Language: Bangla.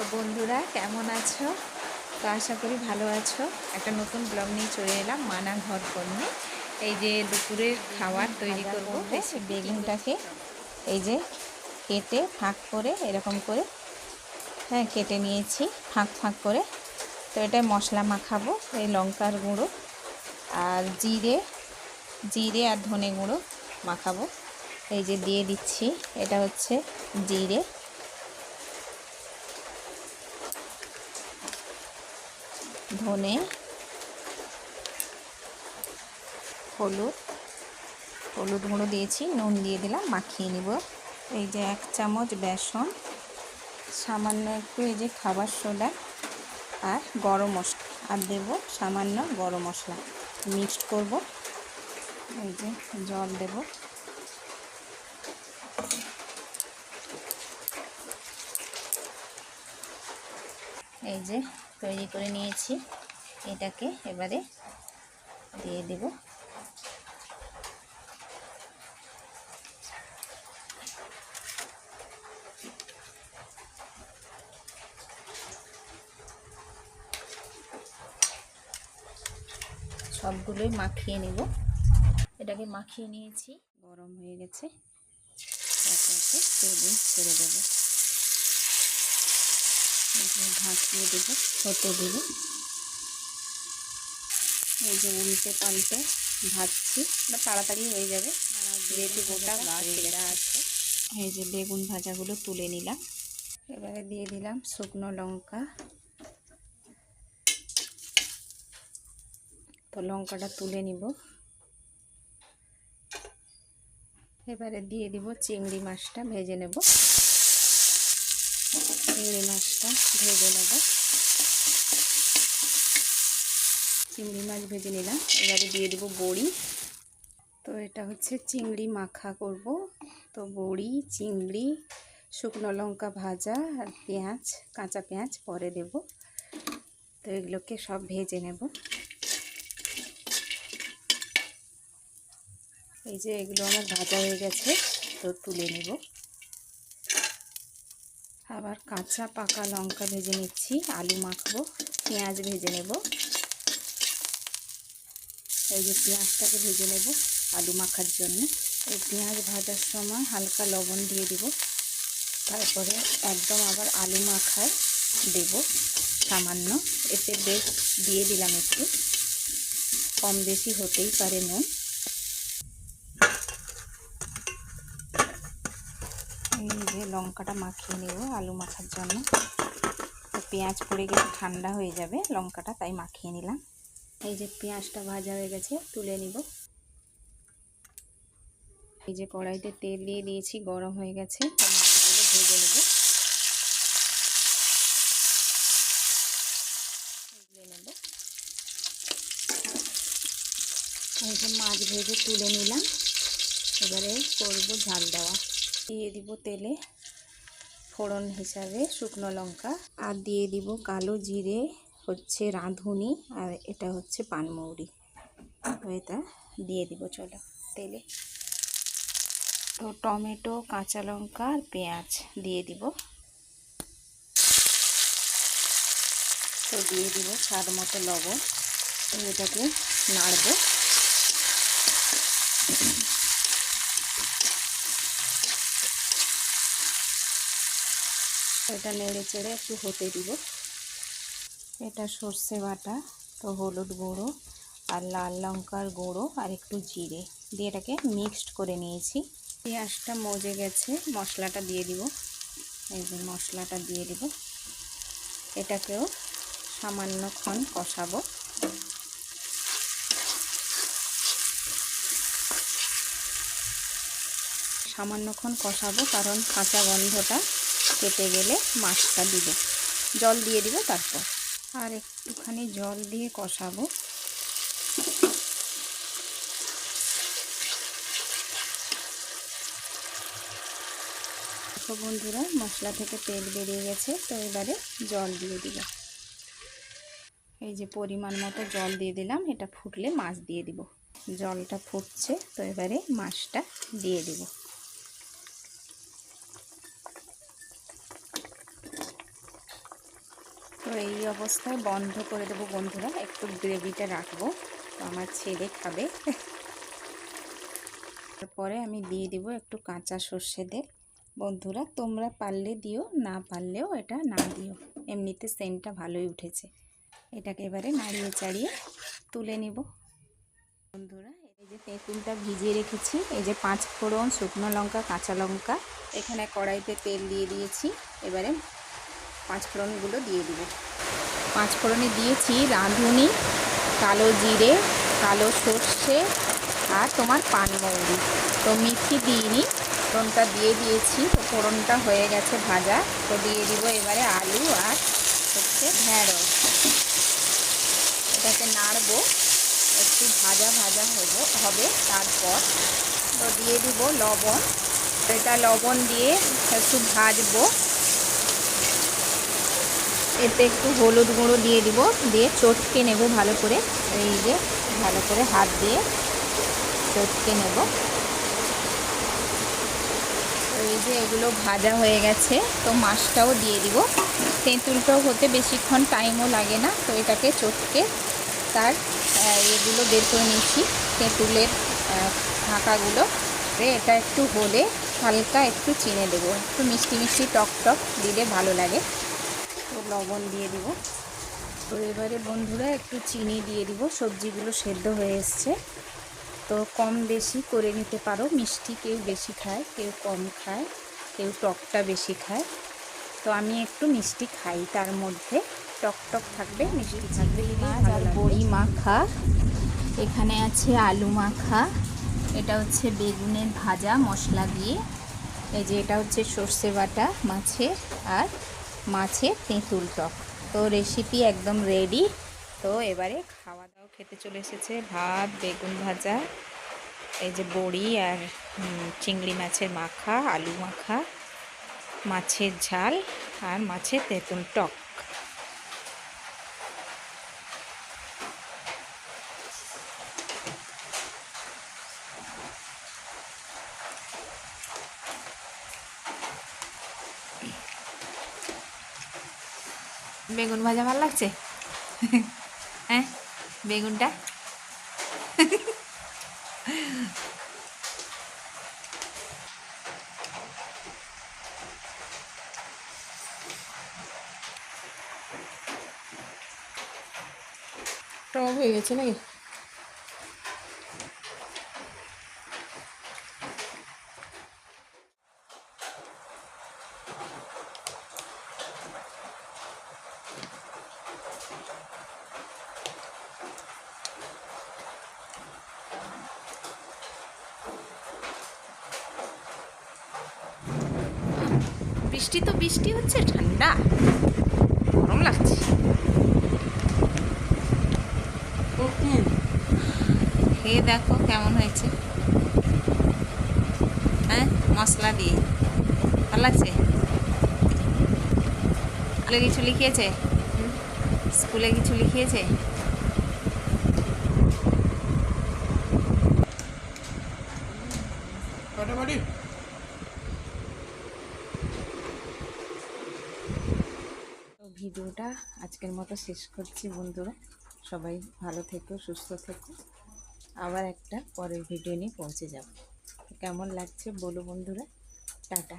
তো বন্ধুরা কেমন আছো? তো আশা করি ভালো আছো। একটা নতুন ব্লগ নিয়ে চলে এলাম মানা ঘর কর্মে এই যে দুপুরের খাবার তৈরি করব বেগুনটাকে এই যে কেটে ফাঁক করে এরকম করে হ্যাঁ কেটে নিয়েছি ফাঁক ফাঁক করে। তো এটা মশলা মাখাবো এই লঙ্কার গুঁড়ো আর জিরে জিরে আর ধনে গুঁড়ো মাখাবো। এই যে দিয়ে দিচ্ছি এটা হচ্ছে জিরে। ধনে, হলুদ হলুদ গুঁড়ো দিয়েছি, নুন দিয়ে দিলাম, মাখিয়ে নিব। এই যে এক চামচ বেসন, সামান্য একটু এই যে খাবার সোডা আর গরম মশলা আর দেব সামান্য গরম মশলা। মিক্সড করব, এই যে জল দেব। এই যে তৈরি করে নিয়েছি। এটাকে এবারে দিয়ে দেব। সবগুলোই মাখিয়ে নেব। এটাকে মাখিয়ে নিয়েছি। গরম হয়ে গেছে। একে ছেড়ে দেবো। ঢাকিয়ে দেবো হতে দেবো। এই যে উল্টে পাল্টে ভাজছি বা তাড়াতাড়ি হয়ে যাবে। যেহেতু গোটা গাছ আছে। এই যে বেগুন ভাজাগুলো তুলে নিলাম। এবারে দিয়ে দিলাম শুকনো লঙ্কা। তো লঙ্কাটা তুলে নিব। এবারে দিয়ে দিব চিংড়ি মাছটা ভেজে নেব। চিংড়ি মাছটা ভেজে নেব। চিংড়ি মাছ ভেজে নিলাম। এবারে দিয়ে দেবো বড়ি। তো এটা হচ্ছে চিংড়ি মাখা করব। তো বড়ি, চিংড়ি, শুকনো লঙ্কা ভাজা আর পেঁয়াজ, কাঁচা পেঁয়াজ পরে দেব। তো এগুলোকে সব ভেজে নেব। এই যে এগুলো আমার ভাজা হয়ে গেছে, তো তুলে নেব। আবার কাঁচা পাকা লঙ্কা ভেজে নিচ্ছি, আলু মাখবো, পেঁয়াজ ভেজে নেব। এই যে পেঁয়াজটাকে ভেজে নেব আলু মাখার জন্য। এই পেঁয়াজ ভাজার সময় হালকা লবণ দিয়ে দিব। তারপরে একদম আবার আলু মাখায় দেব সামান্য। এতে বেশ দিয়ে দিলাম একটু। কম বেশি হতেই পারে নুন। এই যে লঙ্কাটা মাখিয়ে নেব আলু মাখার জন্য। পেঁয়াজ পড়ে গেলে ঠান্ডা হয়ে যাবে, লঙ্কাটা তাই মাখিয়ে নিলাম। এই যে পেঁয়াজটা ভাজা হয়ে গেছে, তুলে নিব। এই যে কড়াইতে তেল দিয়ে দিয়েছি, গরম হয়ে গেছে ভেজে নেব। নেব। এই যে মাছ ভেজে তুলে নিলাম। এবারে করব ঝাল দেওয়া। দিয়ে দিব তেলে ফোড়ন হিসাবে শুকনো লঙ্কা আর দিয়ে দিব কালো জিরে, হচ্ছে রাঁধুনি আর এটা হচ্ছে পানমৌরি। এটা দিয়ে দিব, চলো তেলে। তো টমেটো, কাঁচা লঙ্কা আর পেঁয়াজ দিয়ে দিব। তো দিয়ে দিব স্বাদ মতো লবণ। এটাকে নাড়বো। এটা নেড়ে চেড়ে একটু হতে দিব। এটা সর্ষে বাটা, তো হলুদ গুঁড়ো আর লাল লঙ্কার গুঁড়ো আর একটু জিরে দিয়ে এটাকে মিক্সড করে নিয়েছি। পেঁয়াজটা মজে গেছে, মশলাটা দিয়ে দিব। এই যে মশলাটা দিয়ে দিব। এটাকেও সামান্যক্ষণ কষাবো। সামান্যক্ষণ কষাবো কারণ কাঁচা গন্ধটা কেটে গেলে মাছটা দিব। জল দিয়ে দিব তারপর। আর একটুখানি জল দিয়ে কষাবো। তো বন্ধুরা, মশলা থেকে তেল বেরিয়ে গেছে, তো এবারে জল দিয়ে দিব। এই যে পরিমাণ মতো জল দিয়ে দিলাম, এটা ফুটলে মাছ দিয়ে দিব। জলটা ফুটছে, তো এবারে মাছটা দিয়ে দিব। তো এই অবস্থায় বন্ধ করে দেবো বন্ধুরা। একটু গ্রেভিটা রাখব। আমার ছেলে খাবে। তারপরে আমি দিয়ে দিব একটু কাঁচা সর্ষে তেল। বন্ধুরা, তোমরা পারলে দিও, না পারলেও এটা না দিও। এমনিতে সেন্টটা ভালোই উঠেছে। এটাকে এবারে নাড়িয়ে চাড়িয়ে তুলে নিব। বন্ধুরা, এই যে তেঁতুলটা ভিজিয়ে রেখেছি। এই যে পাঁচ ফোড়ন শুকনো লঙ্কা, কাঁচা লঙ্কা। এখানে কড়াইতে তেল দিয়ে দিয়েছি। এবারে পাঁচ ফোড়নগুলো দিয়ে দিব। পাঁচ ফোড়নে দিয়েছি রাঁধুনি, কালো জিরে, কালো সর্ষে আর তোমার পানমৌরি তো মিষ্টি দিইনি, ফোড়নটা দিয়ে দিয়েছি। তো ফোড়নটা হয়ে গেছে ভাজা। তো দিয়ে দিব এবারে আলু আর হচ্ছে ঢ্যাঁড়স এটাকে নাড়বো, একটু ভাজা ভাজা হব, হবে তারপর। তো দিয়ে দিব লবণ। এটা লবণ দিয়ে একটু ভাজবো। এতে একটু হলুদ গুঁড়ো দিয়ে দিব, দিয়ে চটকে নেব ভালো করে। এই যে ভালো করে হাত দিয়ে চটকে নেব। এই যে এগুলো ভাজা হয়ে গেছে, তো মাছটাও দিয়ে দিব। তেঁতুলটাও হতে বেশিক্ষণ টাইমও লাগে না, তো এটাকে চটকে তার এগুলো বের করে নিচ্ছি তেঁতুলের ঢাকাগুলো। এটা একটু হলে হালকা একটু চিনে দেবো, একটু মিষ্টি মিষ্টি টক টক দিলে ভালো লাগে। লবণ দিয়ে দিব। তো এবারে বন্ধুরা একটু চিনি দিয়ে দিব সবজিগুলো সেদ্ধ হয়ে এসছে। তো কম বেশি করে নিতে পারো মিষ্টি কেউ বেশি খায় কেউ কম খায় কেউ টকটা বেশি খায়। তো আমি একটু মিষ্টি খাই তার মধ্যে টক টক থাকবে মিষ্টি থাকবে মাছ আর বড়ি মাখা এখানে আছে আলু মাখা এটা হচ্ছে বেগুনের ভাজা মশলা দিয়ে। এই যে এটা হচ্ছে সর্ষে বাটা মাছের আর মাছের তেঁতুল টক তো রেসিপি একদম রেডি তো এবারে খাওয়া দাওয়া খেতে চলে এসেছে ভাত, বেগুন ভাজা, এই যে বড়ি আর চিংড়ি মাছের মাখা, আলু মাখা, মাছের ঝাল আর মাছের তেঁতুল টক। বেগুন ভাজা ভালো লাগছে? হ্যাঁ? বেগুনটা? টক হয়ে গেছে নাকি? বৃষ্টি তো বৃষ্টি হচ্ছে ঠান্ডা। গরম লাগছে। খেয়ে দেখো কেমন হয়েছে। হ্যাঁ মশলা দিয়ে। ভালো লাগছে? স্কুলে কিছু লিখিয়েছে? স্কুলে কিছু লিখিয়েছে? ভিডিওটা আজকের মতো শেষ করছি বন্ধুরা। সবাই ভালো থেকো, সুস্থ থেকো। আবার একটা পরের ভিডিও নিয়ে পৌঁছে যাব। কেমন লাগছে বলো বন্ধুরা? টাটা।